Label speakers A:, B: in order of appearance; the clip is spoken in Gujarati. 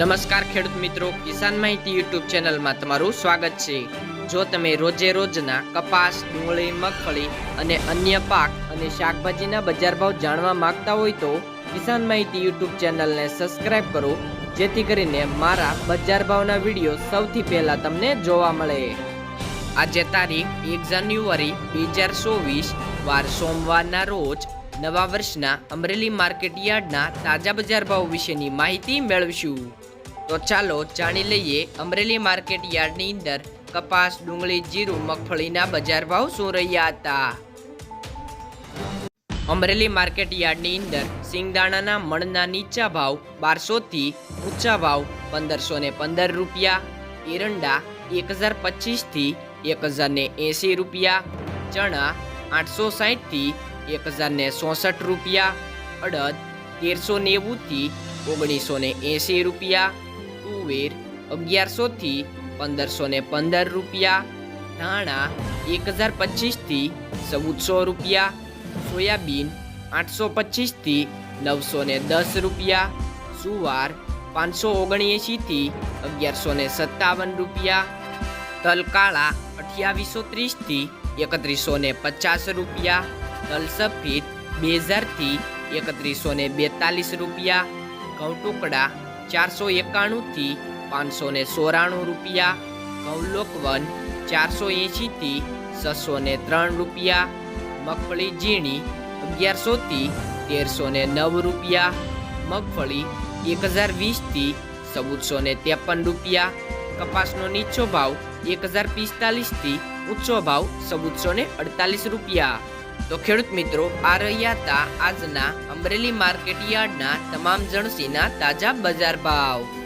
A: નમસ્કાર ખેડૂત મિત્રો, કિસાન માહિતી યુટ્યુબ ચેનલમાં તમારું સ્વાગત છે. જો તમે રોજે રોજના કપાસ, ડુંગળી, મગફળી અને અન્ય પાક અને શાકભાજીના બજાર ભાવ જાણવા માંગતા હોય તો કિસાન માહિતી યુટ્યુબ ચેનલને સબસ્ક્રાઇબ કરો, જેથી કરીને મારા બજાર ભાવના વીડિયો સૌથી પહેલા તમને જોવા મળે. આજે તારીખ એક જાન્યુઆરી બે હજાર ચોવીસ, વાર સોમવારના રોજ નવા વર્ષના અમરેલી માર્કેટ યાર્ડના તાજા બજાર ભાવ વિશેની માહિતી મેળવીશું. તો ચાલો જાણી લઈએ અમરેલી માર્કેટ યાર્ડની અંદર કપાસ, ડુંગળી, જીરું, મગફળીના બજાર ભાવ શું રહ્યા હતા? અમરેલી માર્કેટ યાર્ડની અંદર સિંગદાણાના મણના નીચા ભાવ બારસોથી ઊંચા ભાવ પંદરસો ને પંદર રૂપિયા, એરંડા એક હજાર પચીસથી એક હજાર ને એંસી રૂપિયા, ચણા આઠસો સાહીઠથી એક હજાર ને ચોસઠ રૂપિયા, અડદ તેરસો નેવુંથી ઓગણીસો ને એંસી રૂપિયા તુવેર અગિયારસોથી પંદરસો ને પંદર રૂપિયા, ધાણા એક હજાર પચીસથી ચૌદસો રૂપિયા, સોયાબીન આઠસો પચીસથી નવસો ને દસ રૂપિયા, સુવાર પાંચસો ઓગણએંશીથી અગિયારસો ને સત્તાવન રૂપિયા તલ કાળા અઠ્યાવીસો ત્રીસથી એકત્રીસો ને પચાસ રૂપિયા તલ સફેદ બે હજારથી એકત્રીસો ને બેતાલીસ રૂપિયા, ઘઉં ટુકડા ચારસો એકાણુંથી પાંચસો ને સોરાણું રૂપિયા કૌલોક વન ચારસો એંશીથી છસો ને ત્રણ રૂપિયા, મગફળી ઝીણી અગિયારસોથી તેરસો ને નવ રૂપિયા, મગફળી એક હજાર વીસથી ચૌદસો ને ત્રેપન રૂપિયા, કપાસનો નીચો ભાવ એક હજાર પિસ્તાલીસથી ઊંચો ભાવ ચૌદસો ને અડતાલીસ રૂપિયા. તો ખેડૂત મિત્રો, આ રહ્યા હતા આજના અમરેલી માર્કેટ યાર્ડના તમામ જણસીના તાજા બજાર ભાવ.